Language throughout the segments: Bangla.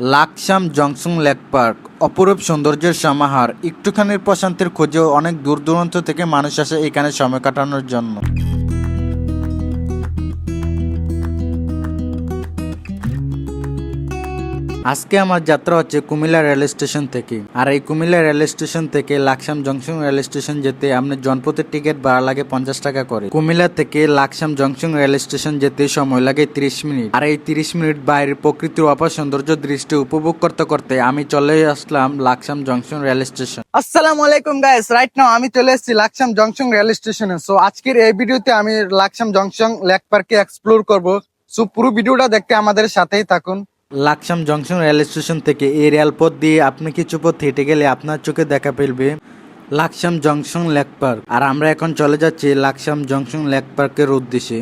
লাকসাম জংশন লেক পার্ক, অপরূপ সৌন্দর্যের সমাহার একটুখানির প্রশান্তির খোঁজেও অনেক দূর দূরান্ত থেকে মানুষ আসে এখানে সময় কাটানোর জন্য। আজকে আমার যাত্রা হচ্ছে কুমিল্লা রেল স্টেশন থেকে। আর এই কুমিল্লা রেল স্টেশন থেকে লাকসাম জংশন রেল স্টেশন যেতে আপনার জনপথের টিকিট ভাড়া লাগে পঞ্চাশ টাকা করে। কুমিল্লা থেকে লাকসাম জংশন রেল স্টেশন যেতে সময় লাগে তিরিশ মিনিট। আর এই তিরিশ মিনিট বাইরের প্রকৃতির অপার সৌন্দর্য দৃষ্টি উপভোগ করতে করতে আমি চলে আসলাম লাকসাম জংশন রেল স্টেশন। আসসালামু আলাইকুম গাইস রাইট নাও আমি চলে এসেছি লাকসাম জংশন রেল স্টেশনে। সো আজকের এই ভিডিওতে আমি লাকসাম জংশন লেক পার্কে এক্সপ্লোর করব। সো পুরো ভিডিওটা দেখতে আমাদের সাথেই থাকুন। লাকসাম জংশন রেল স্টেশন থেকে এই রেলপথ দিয়ে আপনি কিছু পথ হেঁটে গেলে আপনার চোখে দেখা ফেলবে লাকসাম জংশন লেক পার্ক। আর আমরা এখন চলে যাচ্ছি লাকসাম জংশন লেক পার্কের উদ্দেশ্যে।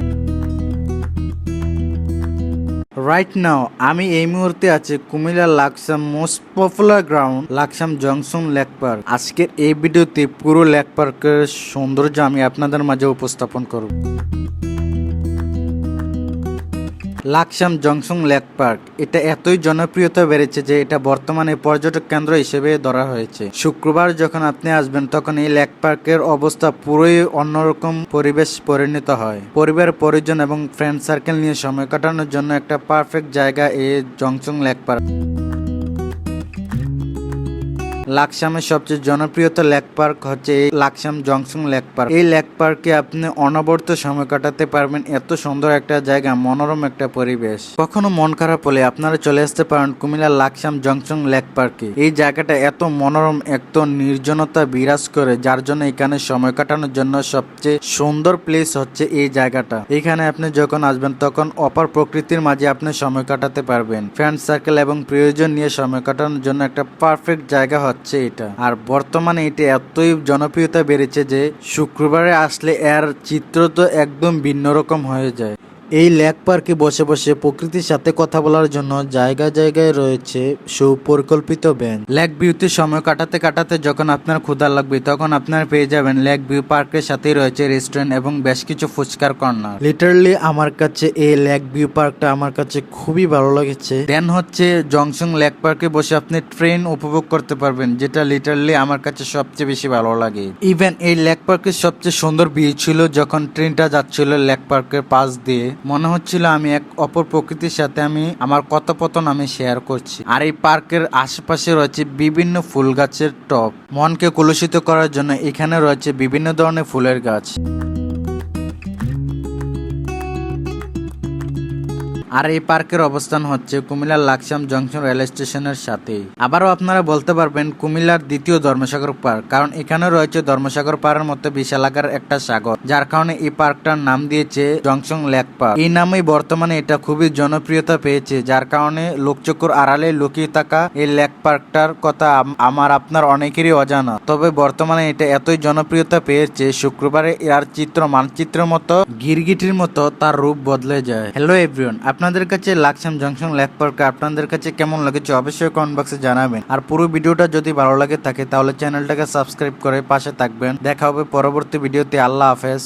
রাইট নাও আমি এই মুহূর্তে আছি Comilla Laksam most popular ground, Laksam junction lake park. আজকের এই ভিডিওতে পুরো লেক পার্কের সৌন্দর্য আমি আপনাদের মাঝে উপস্থাপন করব। Laksam junction lake park. এটা এতই জনপ্রিয়তা বেড়েছে যে এটা বর্তমানে পর্যটক কেন্দ্র হিসেবে ধরা হয়েছে। শুক্রবার যখন আপনি আসবেন, তখন এই লেক পার্কের অবস্থা পুরোই অন্যরকম পরিবেশ পরিণত হয়। পরিবার, পরিজন এবং ফ্রেন্ড সার্কেল নিয়ে সময় কাটানোর জন্য একটা পারফেক্ট জায়গা এই জংশন লেক পার্ক। লাকসামের সবচেয়ে জনপ্রিয়তা লেক পার্ক হচ্ছে এই লাকসাম জংশন লেক পার্ক। এই লেক পার্কে আপনি অনবর্ত সময় কাটাতে পারবেন। এত সুন্দর একটা জায়গা, মনোরম একটা পরিবেশ। কখনো মন খারাপ হলে আপনারা চলে আসতে পারেন কুমিল্লা লাকসাম জংশন লেক পার্কে। এই জায়গাটা এত মনোরম, এত নির্জনতা বিরাজ করে, যার জন্য এখানে সময় কাটানোর জন্য সবচেয়ে সুন্দর প্লেস হচ্ছে এই জায়গাটা। এখানে আপনি যখন আসবেন, তখন অপার প্রকৃতির মাঝে আপনি সময় কাটাতে পারবেন। ফ্রেন্ড সার্কেল এবং প্রয়োজন নিয়ে সময় কাটানোর জন্য একটা পারফেক্ট জায়গা হচ্ছে এটা। আর বর্তমানে এটা এতই জনপ্রিয়তা বেড়েছে যে, শুক্রবারে আসলে এর চিত্র তো একদম ভিন্ন রকম হয়ে যায়। এই লেক পার্কে বসে বসে প্রকৃতির সাথে কথা বলার জন্য জায়গা জায়গায় রয়েছে সুপরিকল্পিত বেঞ্চ লেক ভিউতে সময় কাটাতে কাটাতে যখন আপনার ক্ষুধা লাগবে, তখন আপনার পেয়ে যাবেন লেক ভিউ পার্কের সাথেই রয়েছে রেস্টুরেন্ট এবং বেশ কিছু ফুচকার কর্নার। লিটারলি আমার কাছে এই লেক ভিউ পার্কটা আমার কাছে খুবই ভালো লেগেছে। দেন হচ্ছে জংশন লেক পার্কে বসে আপনি ট্রেন উপভোগ করতে পারবেন, যেটা লিটারলি আমার কাছে সবচেয়ে বেশি ভালো লাগে। ইভেন এই লেক পার্কের সবচেয়ে সুন্দর ভিউ ছিল যখন ট্রেনটা যাচ্ছিল লেক পার্কের পাশ দিয়ে। মনে হচ্ছিল আমি এক অপর প্রকৃতির সাথে আমি, আমার কথোপকথন আমি শেয়ার করছি। আর এই পার্কের আশেপাশে রয়েছে বিভিন্ন ফুল গাছের টব। মনকে কলুষিত করার জন্য এখানে রয়েছে বিভিন্ন ধরনের ফুলের গাছ। আর এই পার্কের অবস্থান হচ্ছে কুমিল্লার লাকসাম জংশন রেল স্টেশনের সাথেই আবারও আপনারা বলতে পারবেন কুমিল্লার দ্বিতীয় ধর্মসাগর পার্ক, কারণ এখানে রয়েছে ধর্মসাগর পাড়ের মতো বিশালাকার একটা সাগর, যার কারণে এই পার্কটার নাম দিয়েছে জংশন লেক পার্ক। এই নামেই বর্তমানে এটা খুবই জনপ্রিয়তা পেয়েছে, যার কারণে লোকচক্ষুর আড়ালে লুকিয়ে থাকা এই লেক পার্কটার কথা আম- আমার আপনার অনেকেরই অজানা। তবে বর্তমানে এটা এতই জনপ্রিয়তা পেয়েছে, শুক্রবারে এর চিত্র, মানচিত্রের মতো গিরগিটির মতো তার রূপ বদলে যায়। হ্যালো এভরিওয়ান আপনাদের কাছে লাকসাম জংশন লেক পার্ক আপনাদের কাছে কেমন লেগেছে অবশ্যই কমেন্ট বক্সে জানাবেন। আর পুরো ভিডিওটা যদি ভালো লাগে থাকে, তাহলে চ্যানেলটাকে সাবস্ক্রাইব করে পাশে থাকবেন। দেখা হবে পরবর্তী ভিডিওতে। আল্লাহ হাফেজ।